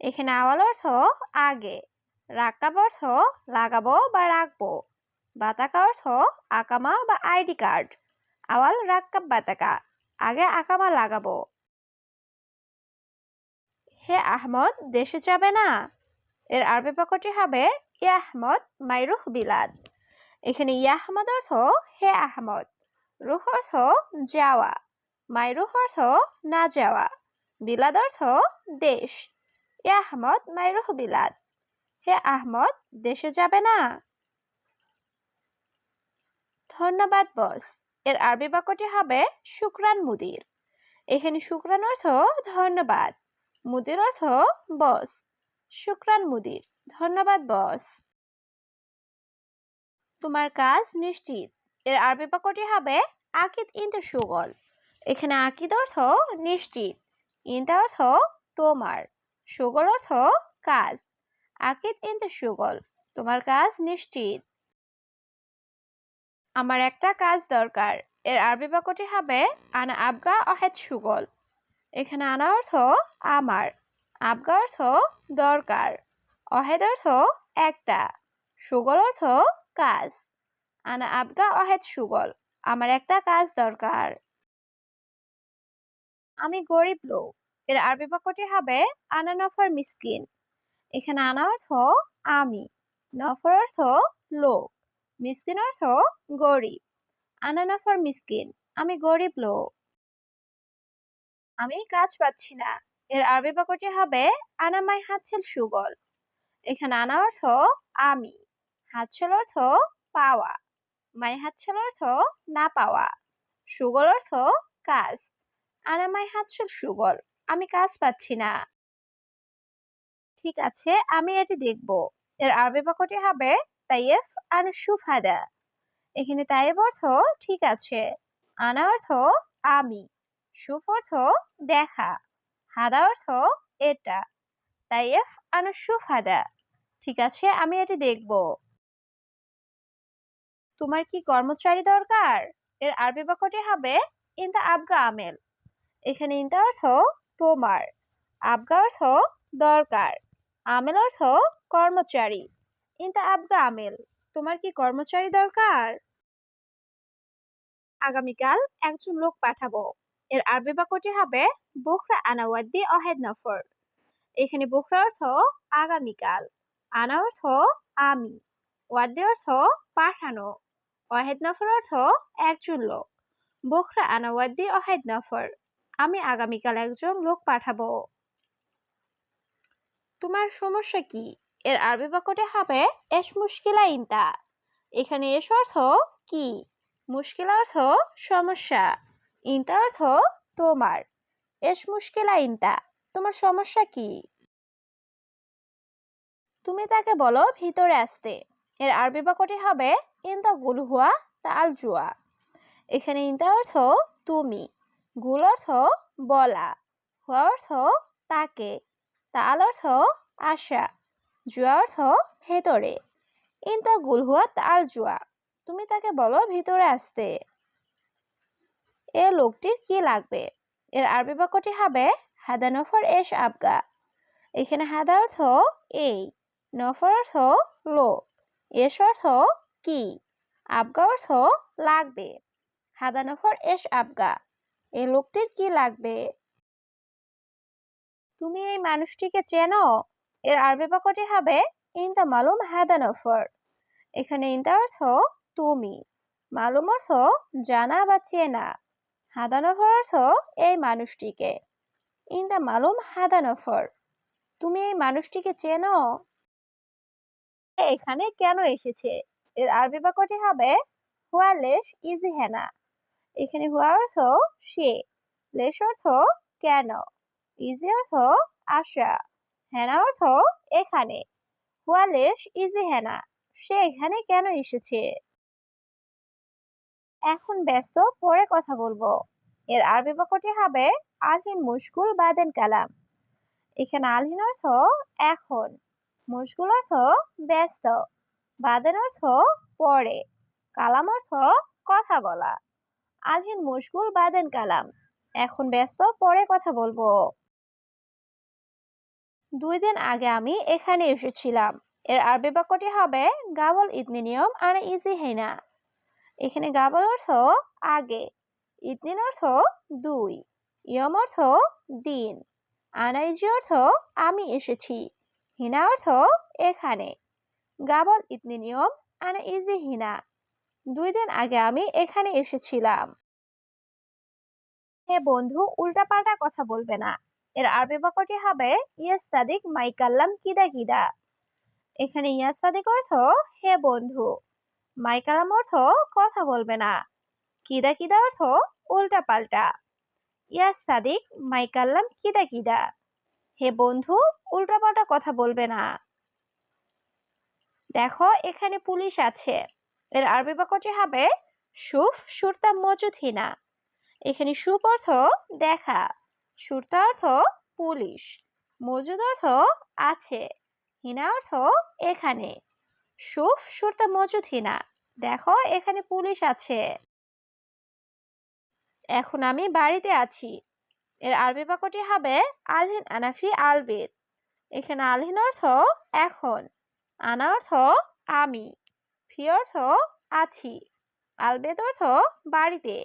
এখানে আওয়াল অর্থ আগে রাক্কাব অর্থ লাগাবো বা রাখব, বাতাকা অর্থ আকামা বা আইডি কার্ড, আওয়াল রাক্কাব বাতাকা, আগে আকামা লাগাবো। হে আহমদ, দেশে যাবে না? এর আরবি বাক্যটি হবে ইয়া আহমদ মাইরুহ বিলাদ। এখানে ইয়া আহমদ অর্থ হে আহমদ, রুহ অর্থ যাওয়া মাইরুহ অর্থ না যাওয়া, বিলাদ অর্থ দেশ। এ আহমদ মাইরুহ বিলাদ হে আহমদ, দেশে যাবে না? ধন্যবাদ, বস। এর আরবি বাক্যটি হবে শুক্রান মুদির। এখানে শুক্রান অর্থ ধন্যবাদ। মুদির অর্থ বস। শুক্রান মুদির। ধন্যবাদ, বস। তোমার কাজ নিশ্চিত। এর আরবি বাক্যটি হবে আকিদ ইন্তু সুগল। এখানে আকিদ অর্থ নিশ্চিত। ইন্তা অর্থ তোমার। সুগল অর্থ কাজ। আকিদ ইন দ্য সুগল তোমার কাজ নিশ্চিত। আমার একটা কাজ দরকার, এর আরবি বাক্যটি হবে আনা আবগা অহেদ সুগল এখানে আনা অর্থ আমার, আবগা অর্থ দরকার, অহেদ অর্থ একটা সুগল অর্থ কাজ। আনা আবগা অহেদ সুগল আমার একটা কাজ দরকার। আমি গরিব লোক এর আরবি বাক্যটি হবে, আনা নফর মিসকিন। এখানে আনা অর্থ, আমি। নফর অর্থ, লোক। মিসকিন অর্থ, গরিব। আনা নফর মিসকিন। আমি গরিব লোক। আমি কাজ পাচ্ছি না। এর আরবি বাক্যটি হবে, আনা মাই হাতছেল সুগল। এখানে আনা অর্থ, আমি। হাতছেল অর্থ, পাওয়া। মাই হাতছেল অর্থ, না পাওয়া। সুগল অর্থ, কাজ। আনামাই হাতছুল সুগল। আমি কাজ পাচ্ছি না। ঠিক আছে, আমি এটি দেখব। এর আরবি বাক্যটি হবে তাইয়েফ আনা সুফাদা এখানে তাইব অর্থ ঠিক আছে, আনা অর্থ আমি সুফ অর্থ দেখা, হাদা অর্থ এটা তাইয়েফ আনা সুফাদা ঠিক আছে, আমি এটি দেখব। তোমার কি কর্মচারী দরকার? এর আরবি বাক্যটি হবে ইন দা আবগা আমেল। এখানে ইনতা অর্থ তোমার। আবগা অর্থ দরকার। আমেল অর্থ কর্মচারী। ইনতা আবগা আমেল, তোমার কি কর্মচারী দরকার? আগামীকাল একজন লোক পাঠাবো। এর আরবি বাক্যটি হবে বুখরা আনাওয়াদ্দি অহেদ নফর। এখানে বুখরা অর্থ আগামীকাল, আনা অর্থ আমি, ওয়াদ্দি অর্থ পাঠানো ওয়াহেদ নফর অর্থ একজন লোক। বুখরা আনাওয়াদ্দি অহেদ নফর। আমি আগামীকাল একজন লোক পাঠাবো। তোমার সমস্যা কি? এর আরবি বাক্যটি হবে, এস মুশকিলা ইনতা। এখানে এস অর্থ কি? মুশকিলা অর্থ সমস্যা। ইনতা অর্থ তোমার। এস মুশকিলা ইনতা। তোমার সমস্যা কি? তুমি তাকে বলো, ভিতরে আসতে। এর আরবি বাক্যটি হবে, ইনতা গুলহুয়া তাল জুয়া। এখানে ইনতা অর্থ তুমি। গুল অর্থ বলা হুয়া অর্থ তাকে তাল অর্থ আশা জুয়া অর্থ ভেতরে। ইনতা গুল হুয়া তাল জুয়া। তুমি তাকে বলো ভিতরে আসতে। এ লোকটির কি লাগবে? এর আরবি বাক্যটি হবে হাদা নফর এস আবগা। এখানে হাদা অর্থ এই, নফর অর্থ লোক, এস অর্থ কি, আবগা অর্থ লাগবে। হাদা নফর এস আবগা। এই লোকটির কি লাগবে? তুমি এই মানুষটিকে চেনো? এর আরবি বাক্যটি হবে ইনতা মালুম হাদা নফর এখানে ইনতা অর্থ, তুমি। মালুম অর্থ, জানা বা চেনা। হাদা নফর অর্থ, এই মানুষটিকে। ইনতা মালুম হাদা নফর তুমি এই মানুষটিকে চেনো? এখানে কেন এসেছে? এর আরবি বাক্যটি হবে হুয়ালেশ ইজি হেনা। এখানে হুয়া অর্থ সে। লেশ অর্থ কেন? ইজি অর্থ আশা হেনা অর্থ এখানে। হুয়ালেশ ইজি হেনা। সে এখানে কেন এসেছে? এখন ব্যস্ত, পরে কথা বলব। এর আরবি বাক্যটি হবে আলহিন মুশকুল বাদেন কালাম। এখানে আলহিন অর্থ এখন। মুশকুল অর্থ ব্যস্ত। বাদেন অর্থ পরে। কালাম অর্থ কথা বলা। আলহিন মুশকুল বাদেন কালাম। এখন ব্যস্ত, পরে কথা বলব। দুই দিন আগে আমি এখানে এসেছিলাম। এর আরবি বাক্যটি হবে, গাবল ইতনি নিয়ম আর ইজি হেনা। এখানে গাবল অর্থ আগে ইতনিন অর্থ দুই, ইয়ম অর্থ দিন আনাইজি অর্থ আমি এসেছি, হিনা অর্থ এখানে। গাবল ইতনি নিয়ম আনা ইজি হিনা। দুই দিন আগে আমি এখানে এসেছিলাম। হে বন্ধু, উল্টাপাল্টা কথা বলবে না। এর আরবি বাক্যটি হবে ইয়াস সাদিক মাইকাল্লাম কিদা কিদা। এখানে ইয়াস সাদিক অর্থ, হে বন্ধু। মাইকালাম অর্থ, কথা বলবে না। কিদা কিদা অর্থ উল্টা পাল্টা ইয়াস সাদিক মাইকাল্লাম কিদা কিদা। হে বন্ধু, উল্টাপাল্টা কথা বলবে না। দেখো, এখানে পুলিশ আছে। এর আরবি বাক্যটি হবে, সুফ সুরতা মজুদ হিনা। এখানে সুপ অর্থ দেখা, সুরতা অর্থ পুলিশ, মজুদ অর্থ আছে, হিনা অর্থ এখানে। সুফ সুরতা মজুদ হিনা, দেখো এখানে পুলিশ আছে। এখন আমি বাড়িতে আছি। এর আরবি বাক্যটি হবে, আলহিন আনাফি আলবিদ এখানে আলহিন অর্থ এখন, আনা অর্থ আমি। ফি অর্থ আছি। আলবেদ অর্থ বাড়িতে।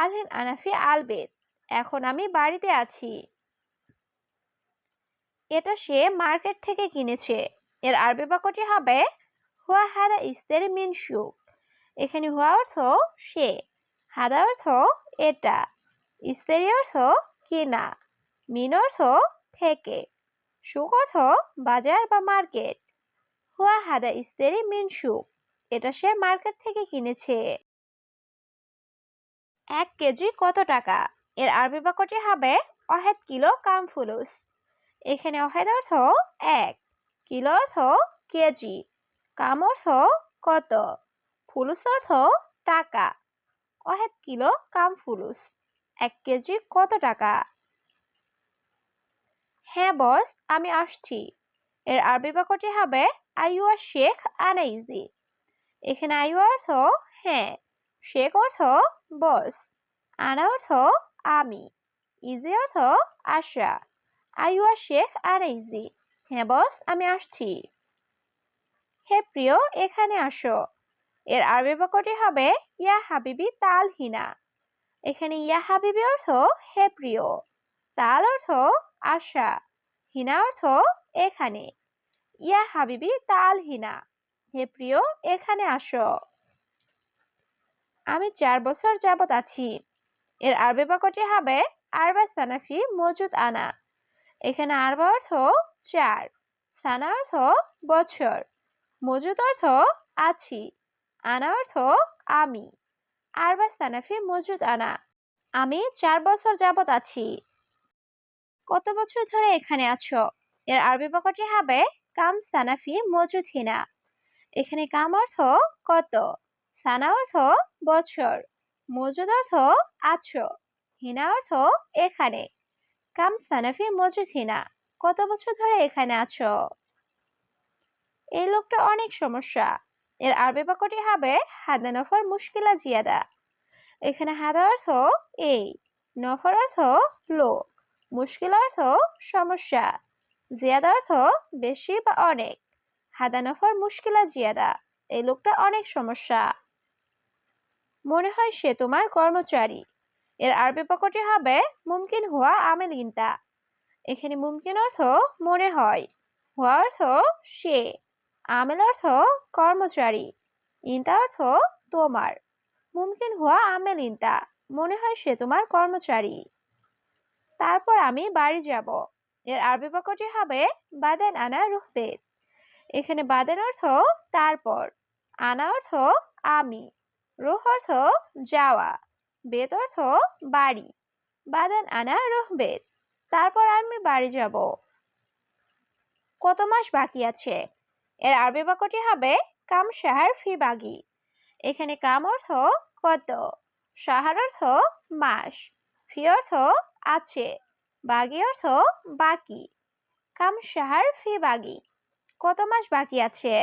আলহিন আনাফি আলবেদ, এখন আমি বাড়িতে আছি। এটা সে মার্কেট থেকে কিনেছে। এর আরবি বাক্যটি হবে, হুয়া হাদা ইস্তের মিনসু এখানে হুয়া অর্থ সে, হাদা অর্থ এটা, ইস্তেরি অর্থ কেনা, মিন অর্থ থেকে সুখ অর্থ বাজার বা মার্কেট। হুয়া হাদা ইস্তেরি মিন সুখ এটা সে মার্কেট থেকে কিনেছে। এক কেজি কত টাকা? এর আরবি বাক্যটি হবে, অহেদ কিলো কাম ফুলুস। এখানে অহেদ অর্থ এক, কিলো অর্থ কেজি, কাম অর্থ কত, ফুলুস অর্থ টাকা। অহেদ কিলো কাম ফুলুস, এক কেজি কত টাকা? হ্যাঁ বস আমি আসছি। এর আরবি বাক্যটি হবে, আইয়ুয়া শেখ আনাইজি। এখানে আইয়ুয়া অর্থ হ্যাঁ শেখ অর্থ বস আনা অর্থ আমি, ইজি অর্থ আশা আইয়ুয়া শেখ আর ইজি হ্যাঁ বস, আমি আসছি। হে প্রিয়, এখানে আসো। এর আরবি বাক্যটি হবে, ইয়া হাবিবি তাল হিনা। এখানে ইয়া হাবিবি অর্থ, হে প্রিয়। তাল অর্থ আশা হিনা অর্থ এখানে। ইয়া হাবিবি তাল হিনা। হে প্রিয়, এখানে আসো। আমি চার বছর যাবৎ আছি। এর আরবি বাক্যটি হবে, আরবা সানাফি মজুদ আনা। এখানে আরবা অর্থ চার, সানা অর্থ বছর। মজুদ অর্থ আছি, আনা অর্থ আমি। আরবা সানাফি মজুদ আনা। আমি চার বছর যাবৎ আছি। কত বছর ধরে এখানে আছো? এর আরবি বাক্যটি হবে, কাম সানাফি মজুদ হিনা। এখানে কাম অর্থ কত? সানা অর্থ বছর মজুদ অর্থ আছো হিনা অর্থ এখানে। কাম সানাফি, মজুদ, হিনা, কত বছর ধরে এখানে আছো? এই লোকটা অনেক সমস্যা। এর আরবি বাক্যটি হবে হাদা নফর মুশকিলা জিয়াদা। এখানে হাদা অর্থ এই, নফর অর্থ লোক, মুশকিল অর্থ সমস্যা, জিয়াদা অর্থ বেশি বা অনেক। হাদা মুশকিলা জিয়াদা এই লোকটা অনেক সমস্যা। মনে হয় সে তোমার কর্মচারী। এর আরবি বাক্যটি হবে মুমকিন হুয়া আমেল ইনতা। এখানে মুমকিন অর্থ মনে হয়, হুয়া অর্থ সে, আমেল অর্থ কর্মচারী, ইনতা অর্থ তোমার। মুমকিন হুয়া আমেল ইনতা, মনে হয় সে তোমার কর্মচারী। তারপর আমি বাড়ি যাব। এর আরবি বাক্যটি হবে বাদেন আনা রুহবেদ এখানে বাদেন অর্থ তারপর, আনা অর্থ আমি, রুহ অর্থ যাওয়া বেদ অর্থ বাড়ি, বাদেন আনা রোহ বেদ তারপর আমি বাড়ি যাব। কত মাস বাকি আছে? এর আরবি বাক্যটি হবে কাম শাহার ফি বাগি। এখানে কাম অর্থ কত শাহার অর্থ মাস, ফি অর্থ আছে, বাগি অর্থ বাকি কাম শাহার ফি বাগি। কত মাস বাকি আছে?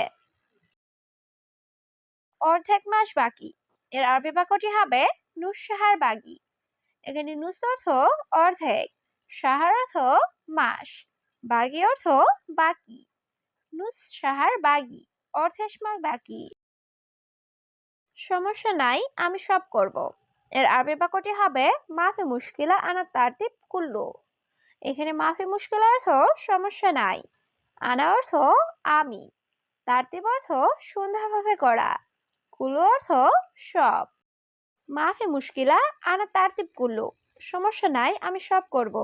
অর্ধেক মাস বাকি। এর আরবি বাক্যটি হবে নুস সাহার বাগি। এখানে নুস অর্থ অর্ধেক সাহার অর্থ মাস, বাগি অর্থ বাকি। নুস সাহার বাগি, অর্ধেক মাস বাকি। সমস্যা নাই, আমি সব করব। এর আরবি বাক্যটি হবে মাফি মুশকিলা আনা তারতিব কুল্লু। এখানে মাফি মুশকিল অর্থ সমস্যা নাই। আনা অর্থ আমি। তারতিব অর্থ সুন্দরভাবে করা কুলো অর্থ সব। মাফি মুশকিলা, আনা তারতিব কুলু। সমস্যা নাই, আমি সব করব।